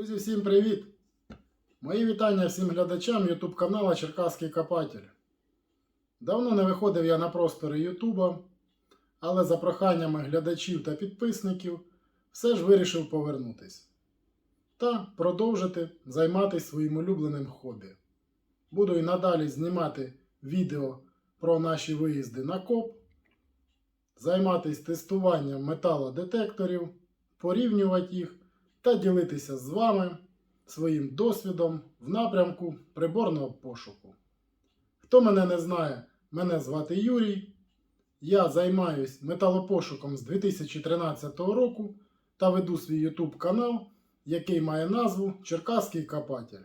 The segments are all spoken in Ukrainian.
Усім привіт! Мої вітання всім глядачам YouTube канала Черкаський Копатель. Давно не виходив я на простори Ютуба, але за проханнями глядачів та підписників все ж вирішив повернутись та продовжити займатися своїм улюбленим хобі. Буду і надалі знімати відео про наші виїзди на коп, займатися тестуванням металодетекторів, порівнювати їх та ділитися з вами своїм досвідом в напрямку приборного пошуку. Хто мене не знає, мене звати Юрій. Я займаюсь металопошуком з 2013 року та веду свій YouTube канал, який має назву Черкаський Копатель.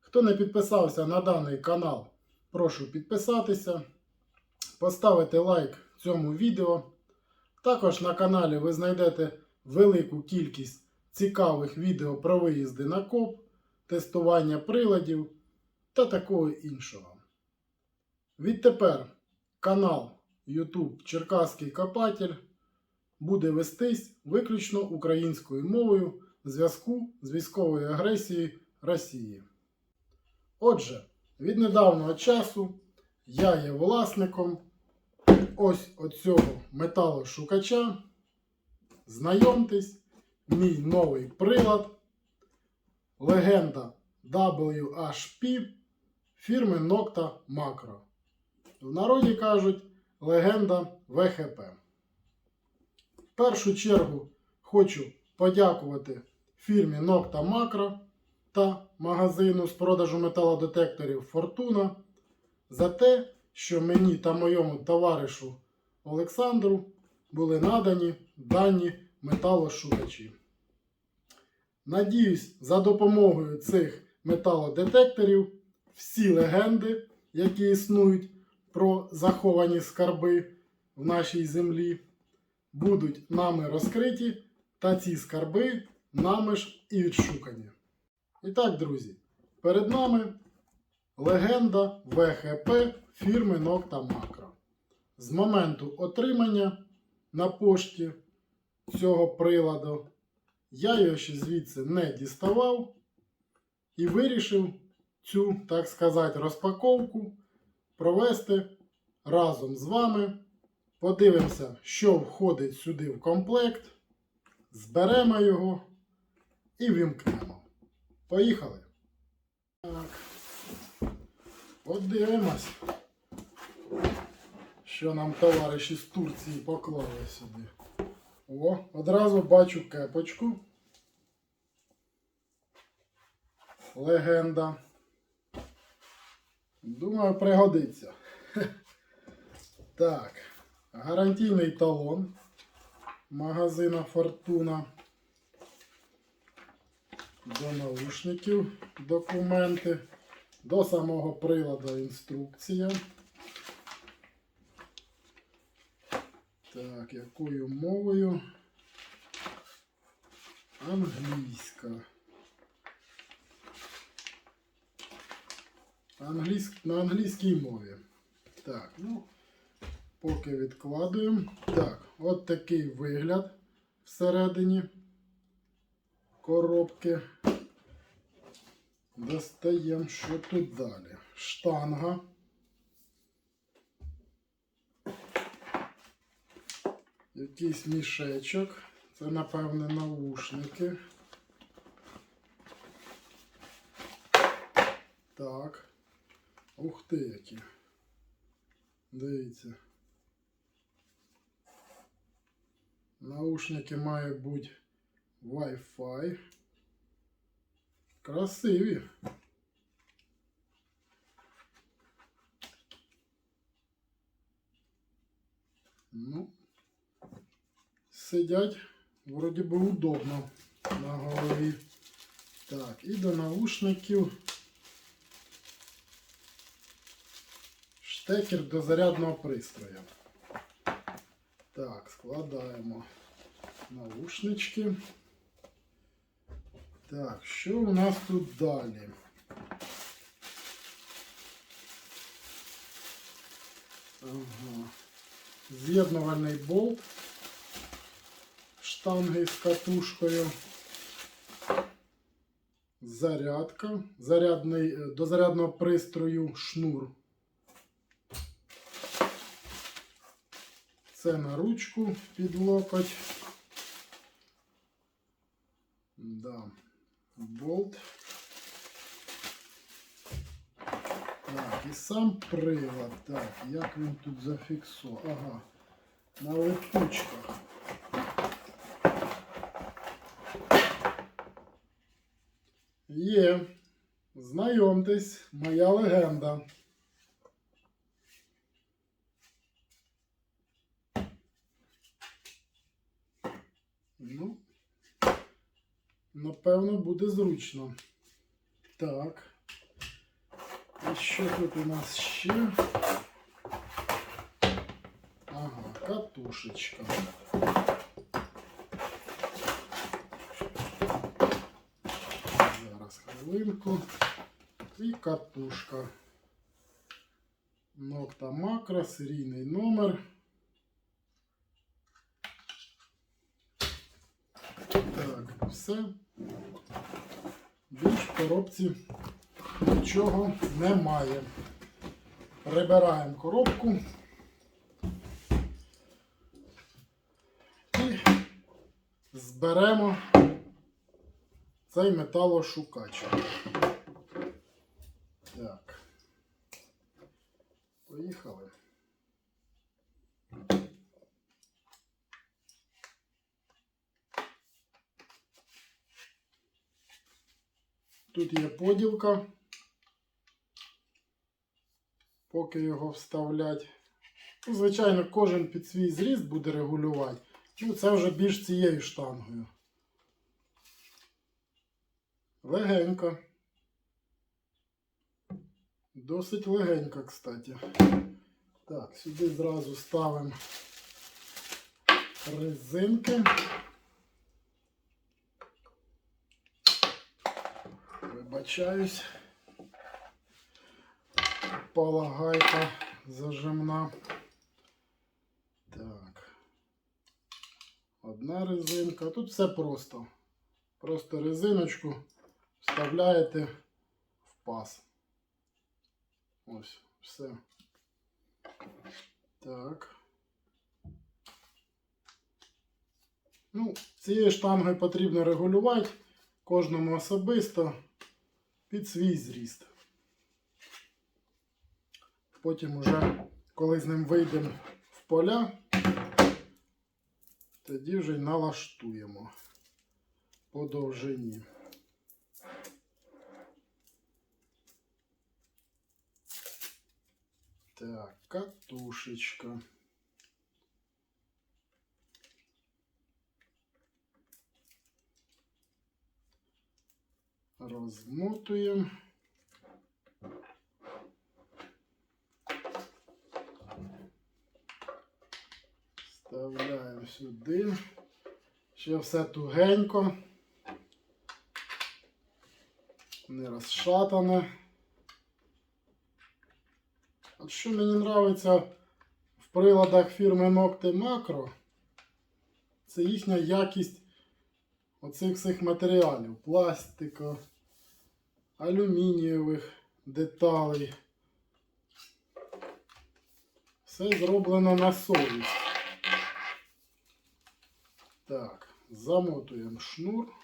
Хто не підписався на даний канал, прошу підписатися, поставити лайк цьому відео. Також на каналі ви знайдете велику кількість цікавих відео про виїзди на коп, тестування приладів та такого іншого. Відтепер канал YouTube Черкаський Копатель буде вестись виключно українською мовою в зв'язку з військовою агресією Росії. Отже, від недавнього часу я є власником ось оцього металошукача. Знайомтесь, мій новий прилад, легенда WHP фірми Nocta Macro. В народі кажуть легенда ВХП. В першу чергу хочу подякувати фірмі Nocta Macro та магазину з продажу металодетекторів Фортуна за те, що мені та моєму товаришу Олександру були надані дані металошукачі. Надіюсь, за допомогою цих металодетекторів всі легенди, які існують про заховані скарби в нашій землі, будуть нами розкриті, та ці скарби нами ж і відшукані. І так, друзі, перед нами легенда ВХП фірми Nocta Macro. З моменту отримання на пошті цього приладу я його ще звідси не діставав і вирішив цю, так сказати, розпаковку провести разом з вами. Подивимося, що входить сюди в комплект, зберемо його і вімкнемо. Поїхали! Так. Подивимось, що нам товариші з Турції поклали сюди. О, одразу бачу кепочку. Легенда. Думаю, пригодиться. Так, гарантійний талон магазина Фортуна. До наушників документи. До самого приладу інструкція. Так, якою мовою? Англійська. Англійськ... На англійській мові. Так, ну, поки відкладуємо. Так, от такий вигляд всередині коробки. Достаємо, що тут далі. Штанга. Якийсь мішечок. Це, напевне, наушники. Так. Ух ти які. Дивіться. Наушники мають бути Wi-Fi. Красиві. Ну, сидять вроді би удобно на голові. Так, і до наушників. Штекер до зарядного пристрою. Так, складаємо наушнички. Так, що у нас тут далі? Ага. З'єднувальний болт штанги з катушкою. зарядка, зарядний, е, до зарядного пристрою шнур. Це на ручку під локоть. Да. Болт. Так, і сам привод. Так, як він тут зафіксований? Ага. На липучках. Є. Знайомтесь, моя легенда. Ну, напевно, буде зручно. Так. І що тут у нас ще? Ага, катушечка. Хвилинку. І катушка. Нокта макро, серійний номер. Так, все. Більш в коробці нічого немає. Прибираємо коробку. І зберемо цей металошукач. Так. Поїхали. Тут є поділка. Поки його вставлять. Ну, звичайно, кожен під свій зріст буде регулювати. Ну, це вже більш цією штангою. Легенько. Досить легенько, кстати. Так, сюди зразу ставимо резинки. Вибачаюсь. Полагайка зажимна. Так. Одна резинка. Тут все просто. Просто резиночку вставляєте в паз. Ось, все. Так. Ну, цією штангою потрібно регулювати кожному особисто під свій зріст. Потім уже, коли з ним вийдемо в поля, тоді вже й налаштуємо по довжині. Так, катушечка. Розмотуємо. Вставляємо сюди. Ще все тугенько. Не розшатане. Що мені подобається в приладах фірми Nocte Macro, це їхня якість оцих всіх матеріалів. Пластика, алюмінієвих деталей. Все зроблено на совість. Так, замотуємо шнур.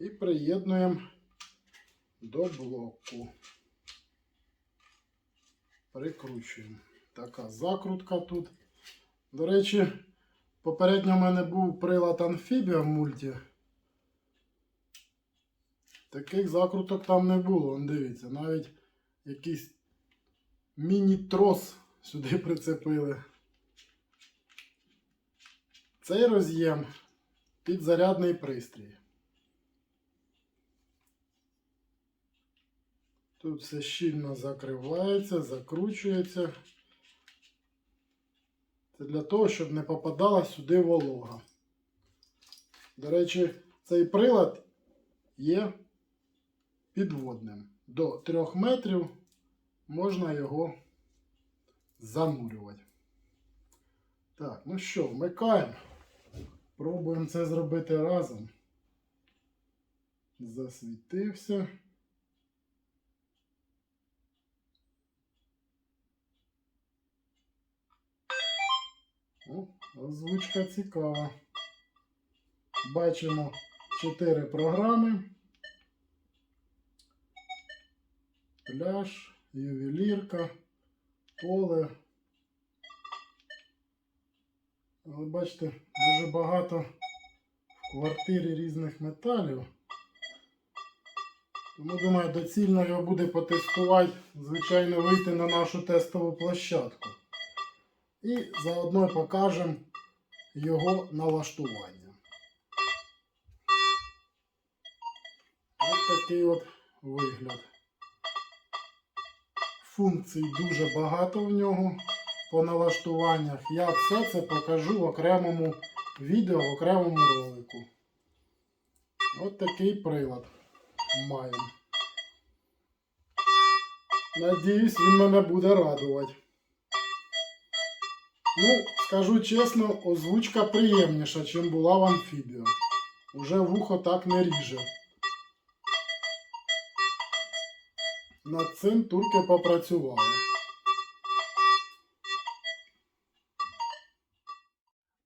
І приєднуємо до блоку. Прикручуємо. Така закрутка тут. До речі, попередньо в мене був прилад Amphibia в мульті. Таких закруток там не було. Вон дивіться, навіть якийсь міні-трос сюди прицепили. Цей роз'єм під зарядний пристрій. Тут все щільно закривається, закручується. Це для того, щоб не попадала сюди волога. До речі, цей прилад є підводним. До 3 метрів можна його занурювати. Так, ну що, вмикаємо. Пробуємо це зробити разом. Засвітився. Озвучка цікава. Бачимо 4 програми. Пляж, ювелірка, поле. Але бачите, дуже багато в квартирі різних металів. Тому думаю, доцільно його буде потестувати, звичайно, вийти на нашу тестову площадку. І заодно покажемо його налаштування. Ось такий от вигляд. Функцій дуже багато в нього по налаштуваннях. Я все це покажу в окремому відео, в окремому ролику. От такий прилад маємо. Надіюсь, він мене буде радувати. Ну, скажу чесно, озвучка приємніша, ніж була в амфібіо. Уже вухо так не ріже. Над цим турки попрацювали.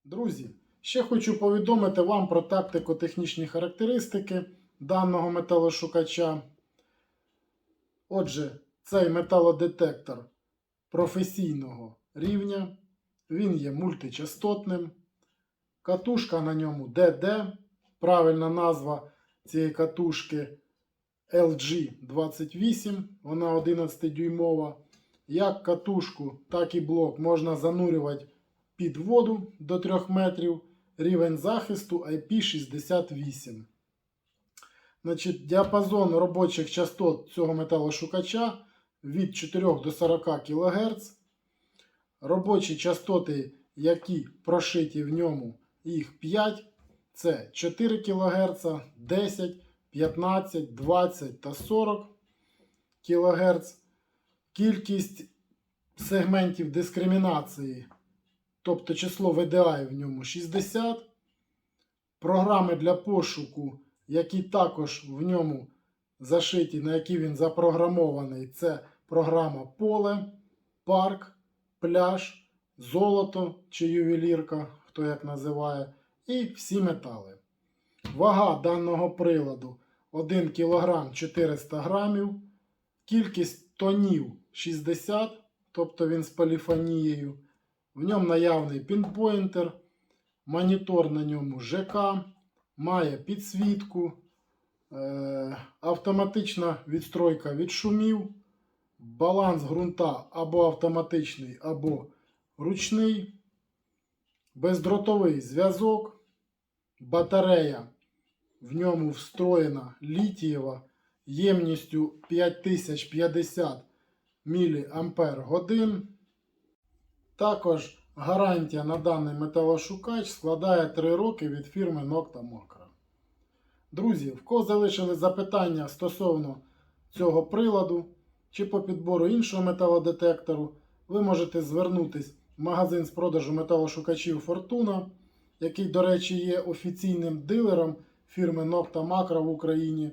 Друзі, ще хочу повідомити вам про тактико-технічні характеристики даного металошукача. Отже, цей металодетектор професійного рівня. Він є мультичастотним. Катушка на ньому DD. Правильна назва цієї катушки LG28. Вона 11 дюймова. Як катушку, так і блок можна занурювати під воду до 3 метрів. Рівень захисту IP68. Значить, Діапазон робочих частот цього металошукача від 4 до 40 кГц. Робочі частоти, які прошиті в ньому, їх 5. Це 4 кГц, 10, 15, 20 та 40 кГц. Кількість сегментів дискримінації, тобто число VDI в ньому 60. Програми для пошуку, які також в ньому зашиті, на які він запрограмований, це програма Поле, Парк, Пляж, Золото чи ювелірка, хто як називає, і всі метали. Вага даного приладу 1 кг 400 грамів. Кількість тонів 60, тобто він з поліфонією. В ньому наявний пінпойнтер, монітор на ньому ЖК, має підсвітку, е, автоматична відстройка від шумів, баланс ґрунта або автоматичний, або ручний, бездротовий зв'язок, батарея в ньому встроєна літієва ємністю 5050 мАч. Також гарантія на даний металошукач складає 3 роки від фірми Nocta Macro. Друзі, в кого залишили запитання стосовно цього приладу чи по підбору іншого металодетектору, ви можете звернутись в магазин з продажу металошукачів Фортуна, який, до речі, є офіційним дилером фірми Nocta Macro в Україні.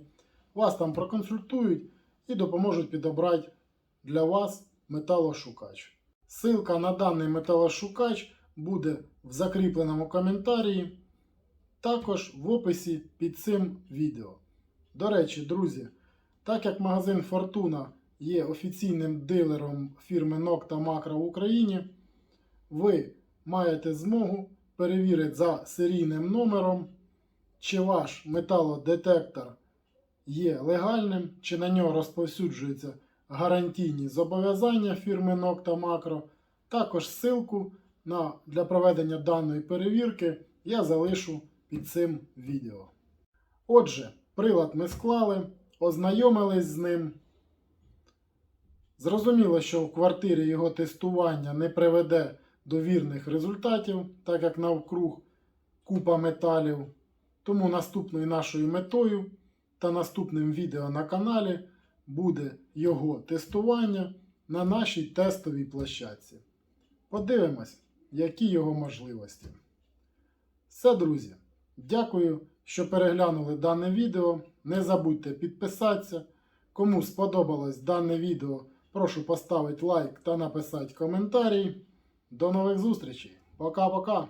Вас там проконсультують і допоможуть підобрати для вас металошукач. Ссылка на даний металошукач буде в закріпленому коментарі, також в описі під цим відео. До речі, друзі, так як магазин Фортуна є офіційним дилером фірми Nocta Macro в Україні, ви маєте змогу перевірити за серійним номером, чи ваш металодетектор є легальним, чи на нього розповсюджуються гарантійні зобов'язання фірми Nocta Macro. Також ссылку на, для проведення даної перевірки я залишу під цим відео. Отже, прилад ми склали, ознайомились з ним. Зрозуміло, що в квартирі його тестування не приведе до вірних результатів, так як навкруг купа металів. Тому наступною нашою метою та наступним відео на каналі буде його тестування на нашій тестовій площадці. Подивимось, які його можливості. Все, друзі. Дякую, що переглянули дане відео. Не забудьте підписатися. Кому сподобалось дане відео, прошу поставити лайк та написати коментарі. До нових зустрічей. Пока-пока.